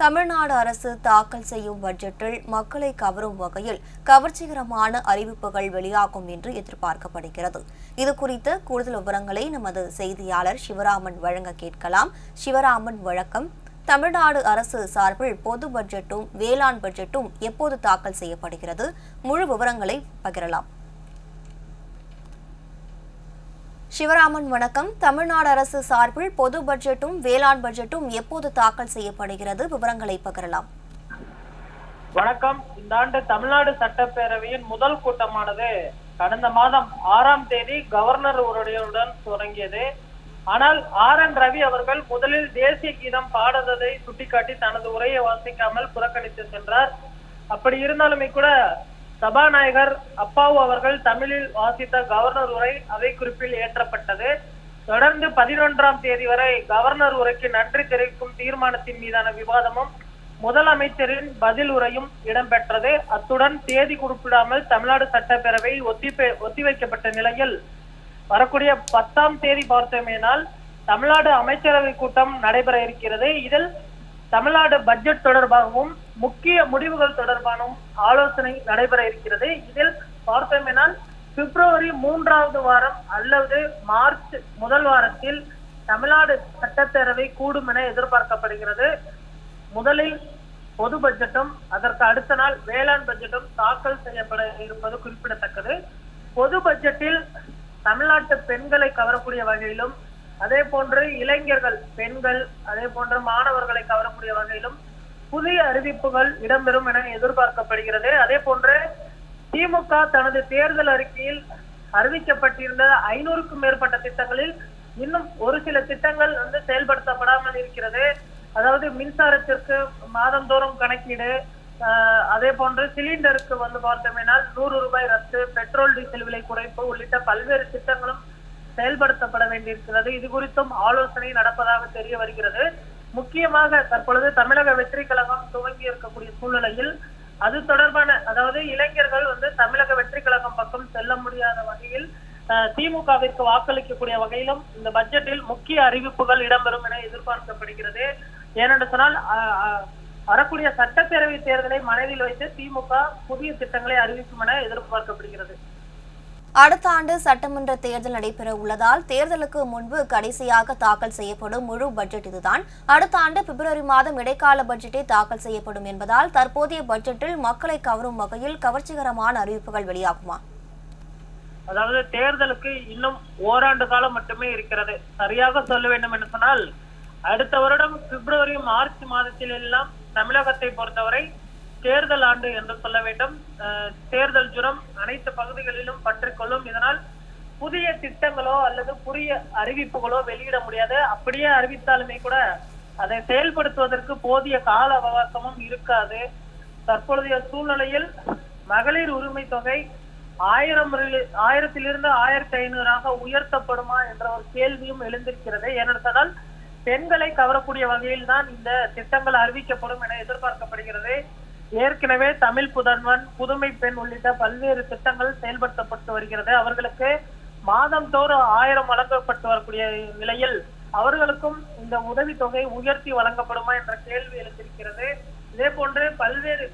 தமிழ்நாடு அரசு தாக்கல் செய்யும் பட்ஜெட்டில் மக்களை கவரும் வகையில் கவர்ச்சிகரமான அறிவிப்புகள் வெளியாகும் என்று எதிர்பார்க்கப்படுகிறது. இது குறித்த கூடுதல் விவரங்களை நமது செய்தியாளர் சிவராமன் வழங்க கேட்கலாம். சிவராமன் வழக்கம் தமிழ்நாடு அரசு சார்பில் பொது பட்ஜெட்டும் வேளாண் பட்ஜெட்டும் எப்போது தாக்கல் செய்யப்படுகிறது? முழு விவரங்களை பகிரலாம். சிவராமன் வணக்கம். தமிழ்நாடு அரசு சார்பில் பொது பட்ஜெட்டும் வேளாண் பட்ஜெட்டும் எப்போது தாக்கல் செய்யப்படுகிறது? விவரங்களை பகிரலாம். வணக்கம். இந்த ஆண்டு தமிழ்நாடு சட்டப்பேரவையின் முதல் கூட்டமானது கடந்த மாதம் ஆறாம் தேதி கவர்னர் உரையுடன் தொடங்கியது. ஆனால் ஆர். என். ரவி அவர்கள் முதலில் தேசிய கீதம் பாடுவதை சுட்டிக்காட்டி தனது உரையை வாசிக்காமல் புறக்கணித்து சென்றார். அப்படி இருந்தாலுமே கூட சபாநாயகர் அப்பாவு அவர்கள் தமிழில் வாசித்த கவர்னர் உரை அவை குறிப்பில் ஏற்றப்பட்டது. தொடர்ந்து பதினொன்றாம் தேதி வரை கவர்னர் உரைக்கு நன்றி தெரிவிக்கும் தீர்மானத்தின் மீதான விவாதமும் முதலமைச்சரின் பதில் உரையும் இடம்பெற்றது. அத்துடன் தேதி குறிப்பிடாமல் தமிழ்நாடு சட்டப்பேரவை ஒத்தி ஒத்திவைக்கப்பட்ட நிலையில் வரக்கூடிய பத்தாம் தேதி பார்த்தோமேனால் தமிழ்நாடு அமைச்சரவை கூட்டம் நடைபெற இருக்கிறது. இதில் தமிழ்நாடு பட்ஜெட் தொடர்பாகவும் முக்கிய முடிவுகள் தொடர்பான ஆலோசனை நடைபெற இருக்கிறது. இதில் பார்த்தோமேனால் பிப்ரவரி மூன்றாவது வாரம் அல்லது மார்ச் முதல் வாரத்தில் தமிழ்நாடு சட்டப்பேரவை கூடும் என எதிர்பார்க்கப்படுகிறது. முதலில் பொது பட்ஜெட்டும் அதற்கு அடுத்த நாள் வேளாண் பட்ஜெட்டும் தாக்கல் செய்யப்பட இருப்பது குறிப்பிடத்தக்கது. பொது பட்ஜெட்டில் தமிழ்நாட்டு பெண்களை கவரக்கூடிய வகையிலும் அதே போன்று இளைஞர்கள் பெண்கள் அதே போன்று மாணவர்களை கவரக்கூடிய வகையிலும் புதிய அறிவிப்புகள் இடம்பெறும் என எதிர்பார்க்கப்படுகிறது. அதே போன்று திமுக தனது தேர்தல் அறிக்கையில் அறிவிக்கப்பட்டிருந்த ஐநூறுக்கும் மேற்பட்ட திட்டங்களில் இன்னும் ஒரு சில திட்டங்கள் வந்து செயல்படுத்தப்படாமல் இருக்கிறது. அதாவது மின்சாரத்திற்கு மாதந்தோறும் கணக்கீடு ஆஹ் அதே போன்று சிலிண்டருக்கு வந்து பார்த்தோம்னால் நூறு ரூபாய் ரத்து பெட்ரோல் டீசல் விலை குறைப்பு உள்ளிட்ட பல்வேறு திட்டங்களும் செயல்படுத்தப்பட வேண்டியிருக்கிறது. இது குறித்தும் ஆலோசனை நடப்பதாக தெரிய வருகிறது. முக்கியமாக தற்பொழுது தமிழக வெற்றி கழகம் துவங்கி இருக்கக்கூடிய சூழ்நிலையில் அது தொடர்பான அதாவது இளைஞர்கள் வந்து தமிழக வெற்றி கழகம் பக்கம் செல்ல முடியாத வகையில் அஹ், திமுகவிற்கு வாக்களிக்கக்கூடிய வகையிலும் இந்த பட்ஜெட்டில் முக்கிய அறிவிப்புகள் இடம்பெறும் என எதிர்பார்க்கப்படுகிறது. ஏனென்று சொன்னால் அஹ், வரக்கூடிய சட்டப்பேரவை தேர்தலை மனதில் வைத்து திமுக புதிய திட்டங்களை அறிவிக்கும் என எதிர்பார்க்கப்படுகிறது. அடுத்த ஆண்டு சட்டமன்ற தேர்தல் நடைபெற உள்ளதால் தேர்தலுக்கு முன்பு கடைசியாக தாக்கல் செய்யப்படும் முழு பட்ஜெட் இதுதான். அடுத்த ஆண்டு பிப்ரவரி மாதம் இடைக்கால பட்ஜெட்டை தாக்கல் செய்யப்படும் என்பதால் தற்போதைய பட்ஜெட்டில் மக்களை கவரும் வகையில் கவர்ச்சிகரமான அறிவிப்புகள் வெளியாகுமா? அதாவது தேர்தலுக்கு இன்னும் ஓராண்டு காலம் மட்டுமே இருக்கிறது. சரியாக சொல்ல வேண்டும் என்று சொன்னால் அடுத்த வருடம் பிப்ரவரி மார்ச் மாதத்தில் எல்லாம் தமிழகத்தை பொறுத்தவரை தேர்தல் ஆண்டு என்று சொல்ல வேண்டும். அஹ், தேர்தல் ஜுரம் அனைத்து பகுதிகளிலும் பற்றிக்கொள்ளும். இதனால் புதிய திட்டங்களோ அல்லது புதிய அறிவிப்புகளோ வெளியிட முடியாது. அப்படியே அறிவித்தாலுமே கூட அதை செயல்படுத்துவதற்கு போதிய கால அவகாசமும் இருக்காது. தற்பொழுதைய சூழ்நிலையில் மகளிர் உரிமை தொகை ஆயிரம் ஆயிரத்திலிருந்து ஆயிரத்தி ஐநூறாக உயர்த்தப்படுமா என்ற ஒரு கேள்வியும் எழுந்திருக்கிறது. ஏனெடுத்தால் பெண்களை கவரக்கூடிய வகையில் தான் இந்த திட்டங்கள் அறிவிக்கப்படும் என எதிர்பார்க்கப்படுகிறது. ஏற்கனவே தமிழ் புதல்வன் புதுமை பெண் உள்ளிட்ட பல்வேறு திட்டங்கள் செயல்படுத்தப்பட்டு வருகிறது. அவர்களுக்கு மாதந்தோறும் ஆயிரம் வழங்கப்பட்டு வரக்கூடிய நிலையில் அவர்களுக்கும் இந்த உதவி தொகை உயர்த்தி வழங்கப்படுமா என்ற கேள்வி எழுந்திருக்கிறது. இதே போன்று பல்வேறு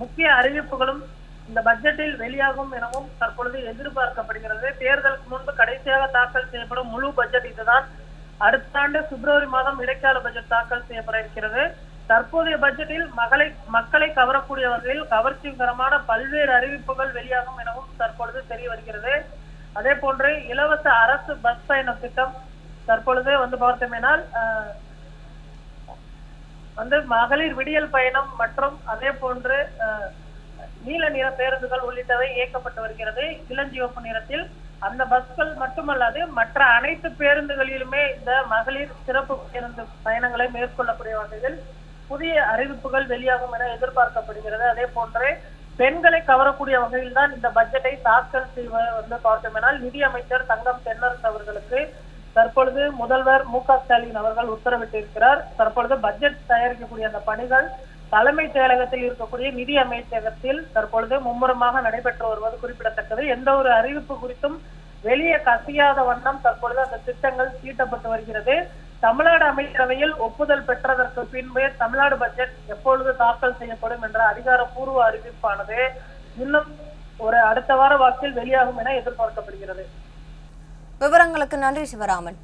முக்கிய அறிவிப்புகளும் இந்த பட்ஜெட்டில் வெளியாகும் எனவும் தற்பொழுது எதிர்பார்க்கப்படுகிறது. தேர்தலுக்கு முன்பு கடைசியாக தாக்கல் செய்யப்படும் முழு பட்ஜெட் இதுதான். அடுத்த ஆண்டு பிப்ரவரி மாதம் இடைக்கால பட்ஜெட் தாக்கல் செய்யப்பட இருக்கிறது. தற்போதைய பட்ஜெட்டில் மகளை மக்களை கவரக்கூடிய வகையில் கவர்ச்சிகரமான பல்வேறு அறிவிப்புகள் வெளியாகும் எனவும் தற்பொழுது தெரிய வருகிறது. அதே போன்று இலவச அரசு பஸ் பயண திட்டம் தற்பொழுது வந்து பார்த்தோமேனால் அஹ், வந்து மகளிர் விடியல் பயணம் மற்றும் அதே போன்று அஹ், நீல நிற பேருந்துகள் உள்ளிட்டவை இயக்கப்பட்டு வருகிறது. இளஞ்சிவப்பு நிறத்தில் அந்த பஸ்கள் மட்டுமல்லாது மற்ற அனைத்து பேருந்துகளிலுமே இந்த மகளிர் சிறப்பு பேருந்து பயணங்களை மேற்கொள்ளக்கூடிய வகையில் புதிய அறிவிப்புகள் வெளியாகும் என எதிர்பார்க்கப்படுகிறது. அதே போன்று பெண்களை கவரக்கூடிய வகையில் தான் இந்த பட்ஜெட்டை தாக்கல் செய்வ வந்து பார்த்தோம்னால் நிதியமைச்சர் தங்கம் தென்னரசு அவர்களுக்கு தற்பொழுது முதல்வர் மு க ஸ்டாலின் அவர்கள் உத்தரவிட்டிருக்கிறார். தற்பொழுது பட்ஜெட் தயாரிக்கக்கூடிய அந்த பணிகள் தலைமை செயலகத்தில் இருக்கக்கூடிய நிதி அமைச்சகத்தில் தற்பொழுது மும்முரமாக நடைபெற்று வருவது குறிப்பிடத்தக்கது. எந்த ஒரு அறிவிப்பு குறித்தும் வெளியே கசியாத வண்ணம் தற்பொழுது அந்த திட்டங்கள் தீட்டப்பட்டு வருகிறது. தமிழ்நாடு அமைச்சரவையில் ஒப்புதல் பெற்றதற்கு பின்பே தமிழ்நாடு பட்ஜெட் எப்பொழுது தாக்கல் செய்யப்படும் என்ற அதிகாரப்பூர்வ அறிவிப்பானது இன்னும் ஒரு அடுத்த வார வாக்கில் வெளியாகும் என எதிர்பார்க்கப்படுகிறது. விவரங்களுக்கு நன்றி சிவராமன்.